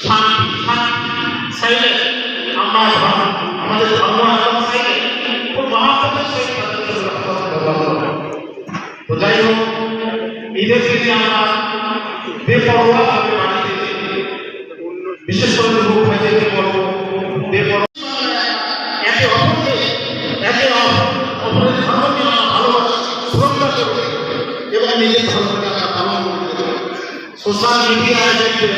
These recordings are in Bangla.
শান্তি শান্তি সাইলেন্ট আমরা আমাদের ধর্ম এখন সাইলেন্ট খুব মহাপ্রভুর সহিত। তো যাই হোক ঈদের দিনে আমরা বেপরোয়া ভাবে বাড়িতে বিশেষ করে লোক হয়ে যেতে বলব বেপরোয়া একে অপরকে একে অপর- অপরের ধর্মকে আমরা ভালোবাসি শ্রদ্ধা করি এবং নিজের সোশ্যাল মিডিয়ায় দেখবেন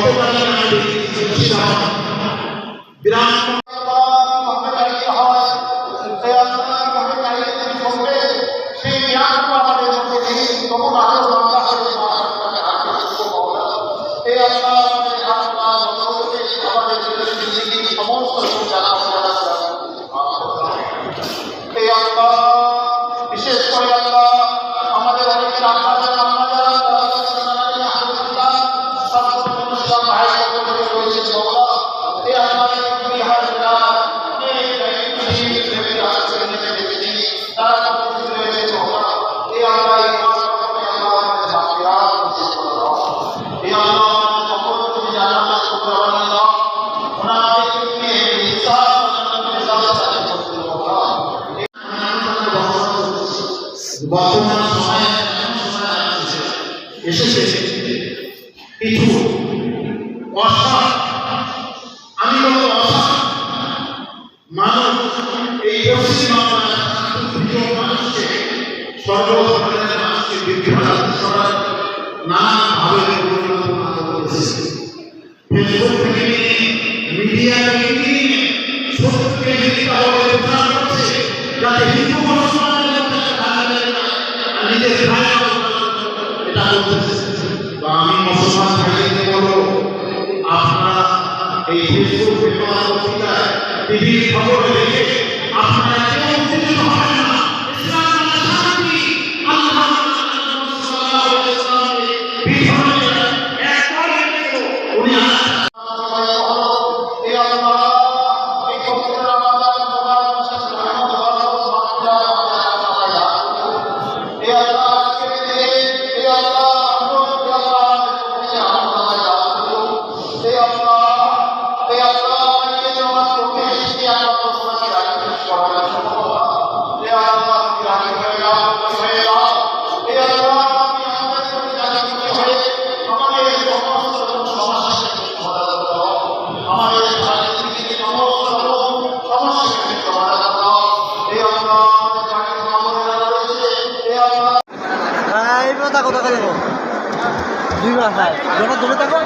গতকাল আমি দেখেছি মুর্শিদাবাদ বিরাট সমস্ত বিশেষ করে বর্তমান সময়ে এসেছে কিছু আমি বলব মানুষ এই পশ্চিম মানুষকে সর্বধরনের মানুষকে করার নানাভাবে পরিকল্পনা করেছে। ফেসবুক থেকে মিডিয়া থেকে এটা বলতেছে তো আমি মুসলমান ভাইকে বলব? আপনারা এই ফেসবুক ব্যবহার পত্রিকায় টিভির খবর দেখে কেউ উত্তেজিত হবেন না? থাকো দেখা যাব দূরে থাকো।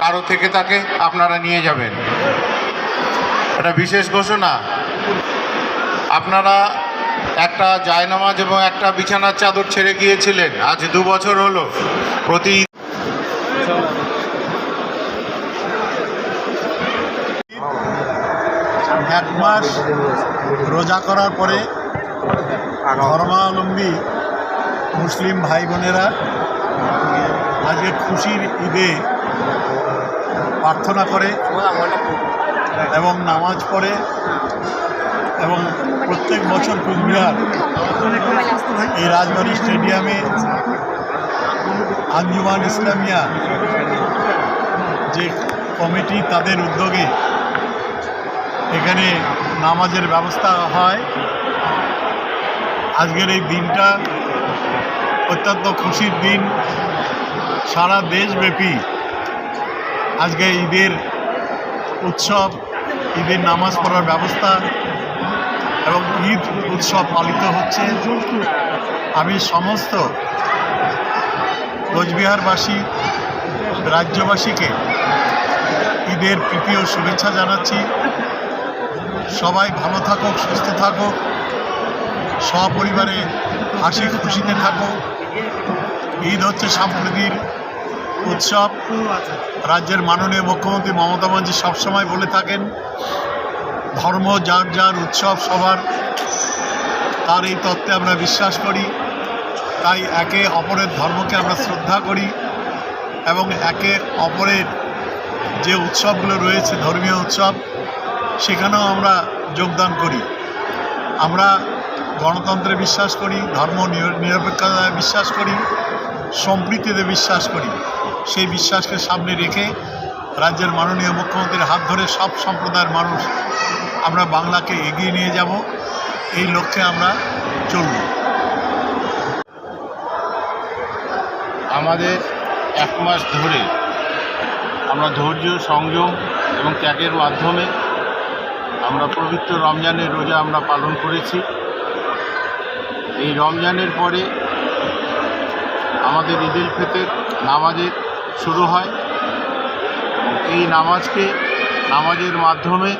কারও থেকে তাকে আপনারা নিয়ে যাবেন। এটা বিশেষ ঘোষণা। আপনারা একটা জায়নামাজ এবং একটা বিছানার চাদর ছেড়ে গিয়েছিলেন। আজ দু বছর হলো। প্রতি এক মাস রোজা করার পরে ধর্মাবলম্বী মুসলিম ভাই বোনেরা আজকে খুশির ঈদে প্রার্থনা করে এবং নামাজ পড়ে এবং প্রত্যেক বছর কুচবিহার এই রাজবাড়ি স্টেডিয়ামে আঞ্জুমান ইসলামিয়া, যে কমিটি তাদের উদ্যোগে এখানে নামাজের ব্যবস্থা হয়, আজকের এই দিনটা অত্যন্ত খুশির দিন। সারা দেশব্যাপী আজকে ঈদের উৎসব, ঈদের নামাজ পড়ার ব্যবস্থা এবং ঈদ উৎসব পালিত হচ্ছে। আমি সমস্ত কোচবিহারবাসী, রাজ্যবাসীকে ঈদের প্রীতি ও শুভেচ্ছা জানাচ্ছি। সবাই ভালো থাকুক, সুস্থ থাকুক। সপরিবারে হাসি খুশিতে থাকুক। ঈদ হচ্ছে সম্প্রীতির উৎসব। রাজ্যের মাননীয় মুখ্যমন্ত্রী মমতা ব্যানার্জি সবসময় বলে থাকেন, ধর্ম যার যার উৎসব সবার। তার এই তত্ত্বে আমরা বিশ্বাস করি। তাই একে অপরের ধর্মকে আমরা শ্রদ্ধা করি এবং একে অপরের যে উৎসবগুলো রয়েছে, ধর্মীয় উৎসব, সেখানেও আমরা যোগদান করি। আমরা গণতন্ত্রে বিশ্বাস করি, ধর্ম নিরপেক্ষতায় বিশ্বাস করি, সম্প্রীতিতে বিশ্বাস করি। সেই বিশ্বাসকে সামনে রেখে রাজ্যের মাননীয় মুখ্যমন্ত্রীর হাত ধরে সব সম্প্রদায়ের মানুষ, আমরা বাংলাকে এগিয়ে নিয়ে যাব। এই লক্ষ্যে আমরা চলব। আমাদের এক মাস ধরে আমরা ধৈর্য, সংযম এবং ত্যাগের মাধ্যমে আমরা পবিত্র রমজানের রোজা আমরা পালন করেছি। এই রমজানের পরে আমাদের ঈদুল ফিতর নামাজের শুরু হয়। এই নামাজকে নামাজের মাধ্যমে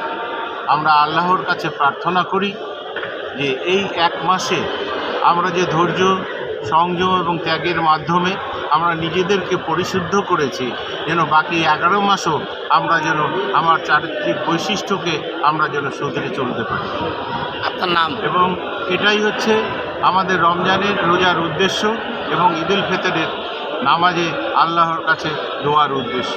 আমরা আল্লাহর কাছে প্রার্থনা করি যে এই এক মাসে আমরা যে ধৈর্য, সংযম এবং ত্যাগের মাধ্যমে আমরা নিজেদেরকে পরিশুদ্ধ করেছি। যেন বাকি এগারো মাসও আমরা যেন আমার চারিত্রিক বৈশিষ্ট্যকে আমরা যেন শুধরে চলতে পারি। আপনার নাম? এবং এটাই হচ্ছে আমাদের রমজানের রোজার উদ্দেশ্য এবং ঈদুল ফিতরের নামাজে আল্লাহর কাছে দোয়ার উদ্দেশ্য।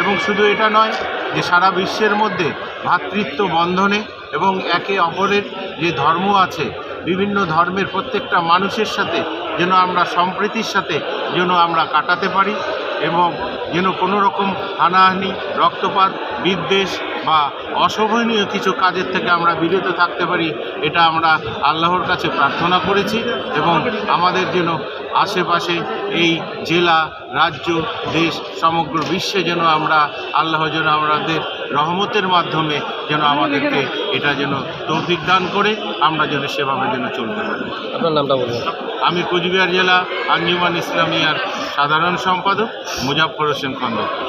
এবং শুধু এটা নয় যে সারা বিশ্বের মধ্যে ভ্রাতৃত্ব বন্ধনে এবং একে অপরের যে ধর্ম আছে বিভিন্ন ধর্মের প্রত্যেকটা মানুষের সাথে যেন আমরা সম্প্রীতির সাথে যেন আমরা কাটাতে পারি এবং যেন কোনো রকম হানাহানি, রক্তপাত, বিদ্বেষ বা অশোভনীয় কিছু কাজের থেকে আমরা বিরত থাকতে পারি, এটা আমরা আল্লাহর কাছে প্রার্থনা করেছি এবং আমাদের যেন আশেপাশে এই জেলা, রাজ্য, দেশ, সমগ্র বিশ্বে যেন আমরা আল্লাহ যেন আমাদের রহমতের মাধ্যমে যেন আমাদেরকে এটা যেন তৌফিক দান করে আমরা যেন সেভাবে যেন চলতে পারি। আপনার নামটা বলবেন আমি কুচবিহার জেলা আঞ্জুমান ইসলামিয়ার সাধারণ সম্পাদক মুজাফর হোসেন খন্দকার।